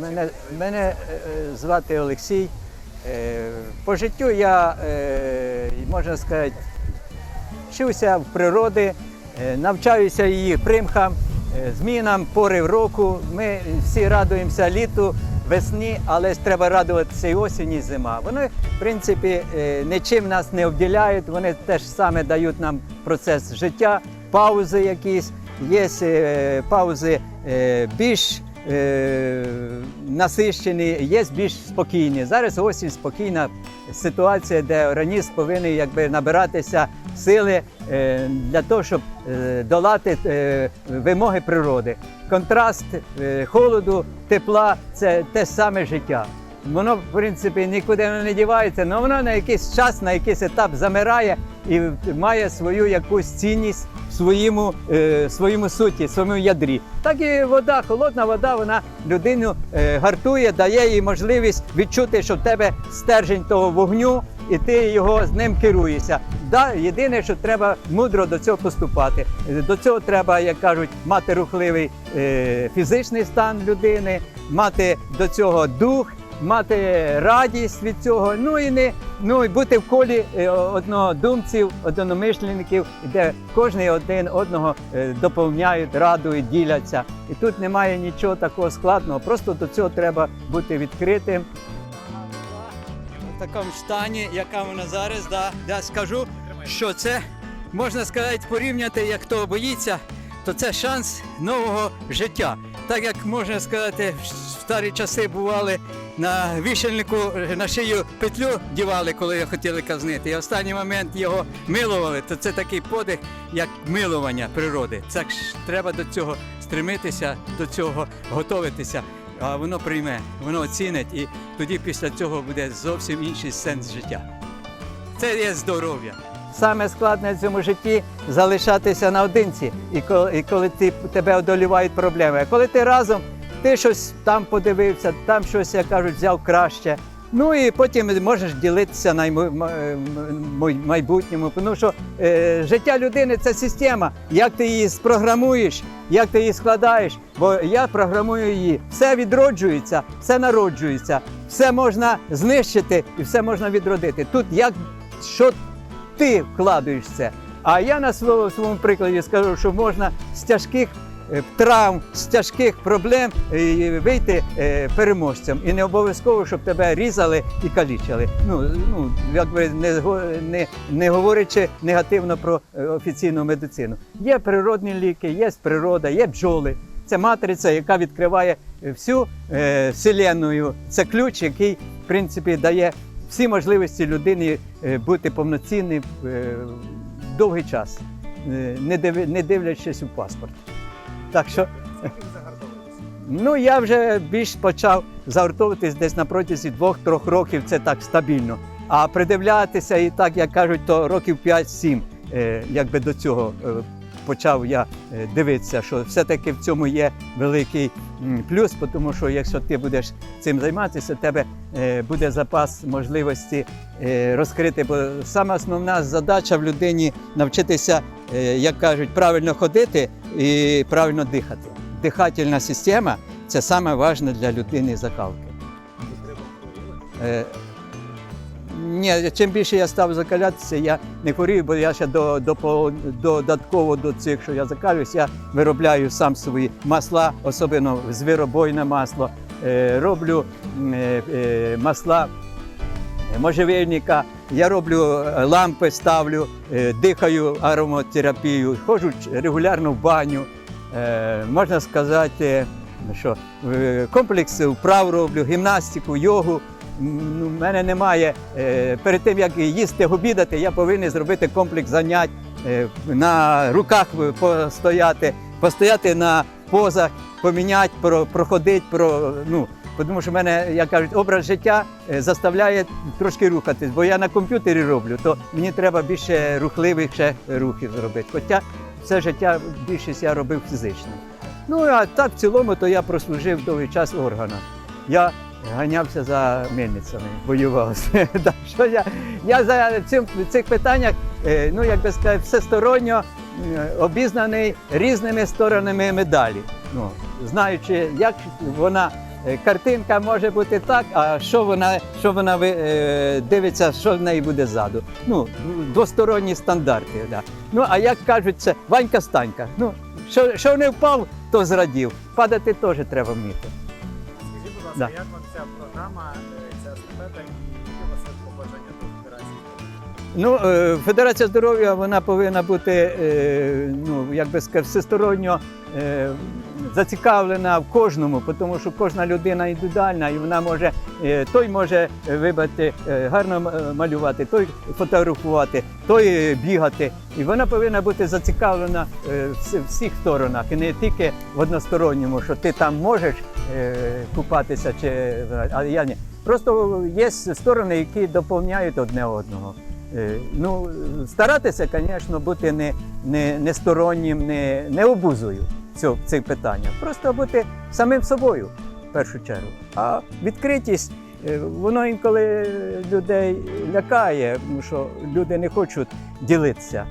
Мене, мене е, звати Олексій. Е, По життю я, е, можна сказати, вчився в природи, навчаюся її примхам, змінам порив року. Ми всі радуємося літу, весні, але треба радуватися і осінь, і зима. Вони, в принципі, нічим нас не обділяють, вони теж саме дають нам процес життя, паузи якісь, є паузи більш насищені, є більш спокійні. Зараз осінь спокійна ситуація, де організм повинен якби набиратися сили е, для того, щоб е, долати е, вимоги природи. Контраст е, холоду, тепла це те саме життя. Воно, в принципі, нікуди не дівається, але воно на якийсь час, на якийсь етап замирає і має свою якусь цінність в своєму, е, своєму суті, в своєму ядрі. Так і вода, холодна вода, вона людину е, гартує, дає їй можливість відчути, що в тебе стержень того вогню, і ти його з ним керуєшся. Да, єдине, що треба мудро до цього поступати. До цього треба, як кажуть, мати рухливий е, фізичний стан людини, мати до цього дух мати радість від цього, ну і не ну і бути в колі е, однодумців, одномишленників, де кожен один одного е, доповняють, радують, діляться. І тут немає нічого такого складного. Просто до цього треба бути відкритим. В такому стані, яка вона зараз, да, да, скажу, що це можна сказати, порівняти, як хто боїться, то це шанс нового життя. Так як можна сказати, в старі часи бували на вішальнику на шию петлю дівали, коли хотіли казнити. І останній момент його милували, то це такий подих, як милування природи. Так треба до цього стремитися, до цього готуватися. А воно прийме, воно оцінить, і тоді після цього буде зовсім інший сенс життя. Це є здоров'я. Саме складне в цьому житті залишатися наодинці, і коли, і коли ти, тебе одолівають проблеми. А коли ти разом, ти щось там подивився, там щось, як кажуть, взяв краще. Ну і потім можеш ділитися на майбутньому. Тому що е, життя людини це система. Як ти її спрограмуєш, як ти її складаєш, бо я програмую її. Все відроджується, все народжується, все можна знищити і все можна відродити. Тут як що ти вкладаєш в це. А я на своєму, прикладі скажу, що можна з тяжких травм, з тяжких проблем е, вийти е, переможцем. І не обов'язково, щоб тебе різали і калічили. Ну, ну якби не, не, не говорячи негативно про е, офіційну медицину. Є природні ліки, є природа, є бджоли. Це матриця, яка відкриває всю е, вселенную. Це ключ, який, в принципі, дає всі можливості людині е, бути повноцінним е, довгий час, е, не дивлячись у паспорт. Так що, ну я вже більш почав загортовуватись десь на протязі двох-трьох років, це так стабільно. А придивлятися і так, як кажуть, то років 5-7, е, якби до цього е, почав я е, дивитися, що все-таки в цьому є великий плюс, тому що якщо ти будеш цим займатися, у тебе буде запас можливості розкрити. Бо саме основна задача в людині навчитися, як кажуть, правильно ходити і правильно дихати. Дихательна система це саме важне для людини закалки. Е, Ні, чим більше я став закалятися, я не хворію, бо я ще до, до, додатково до цих, що я закалююсь, я виробляю сам свої масла, особливо звіробойне масло. Е, роблю е, е, масла можжевельника, я роблю е, лампи, ставлю, е, дихаю ароматерапію, ходжу регулярно в баню. Е, Можна сказати, що е, комплекс вправ роблю, гімнастику, йогу. М, Ну, мене немає. е, Перед тим як їсти обідати, я повинен зробити комплекс занять, е, на руках постояти, постояти на позах, поміняти, про- проходити, про, ну, тому що в мене, як кажуть, образ життя е, заставляє трошки рухатись, бо я на комп'ютері роблю, то мені треба більше рухливих рухів зробити. Хоча все життя більшість я робив фізично. Ну а так в цілому, то я прослужив довгий час органом. Я ганявся за мельницями, воював. Що я, я за цим, в цих питаннях, е, ну як би сказати, всесторонньо е, обізнаний різними сторонами медалі. Ну, знаючи, як вона картинка може бути так, а що вона, що вона е, дивиться, що в неї буде ззаду. Ну, двосторонні стандарти. Да. Ну, а як кажуть, це Ванька Станька. Ну, що, що не впав, то зрадів. Падати теж треба вміти. Скажіть, будь ласка, Да. як вам ця програма, е, ця естафета і які у вас побажання до федерації? Ну, е, Федерація здоров'я вона повинна бути е, ну, як би сказати, всесторонньо е, зацікавлена в кожному, тому що кожна людина індивідуальна, і вона може, е, той може е, гарно е, малювати, той фотографувати, той бігати. І вона повинна бути зацікавлена в всіх сторонах, і не тільки в односторонньому, що ти там можеш купатися, чи а я ні. Просто є сторони, які доповняють одне одного. Ну, старатися, звісно, бути не, не, не стороннім, не, не обузою цього, цих питання. Просто бути самим собою в першу чергу. А відкритість, е, воно інколи людей лякає, тому що люди не хочуть ділитися.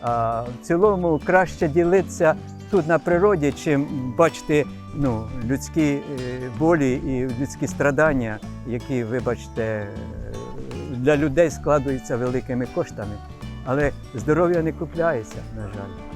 А в цілому краще ділитися тут на природі, чим бачити ну, людські е, болі і людські страдання, які, вибачте, е, для людей складуються великими коштами. Але здоров'я не купляється, на жаль.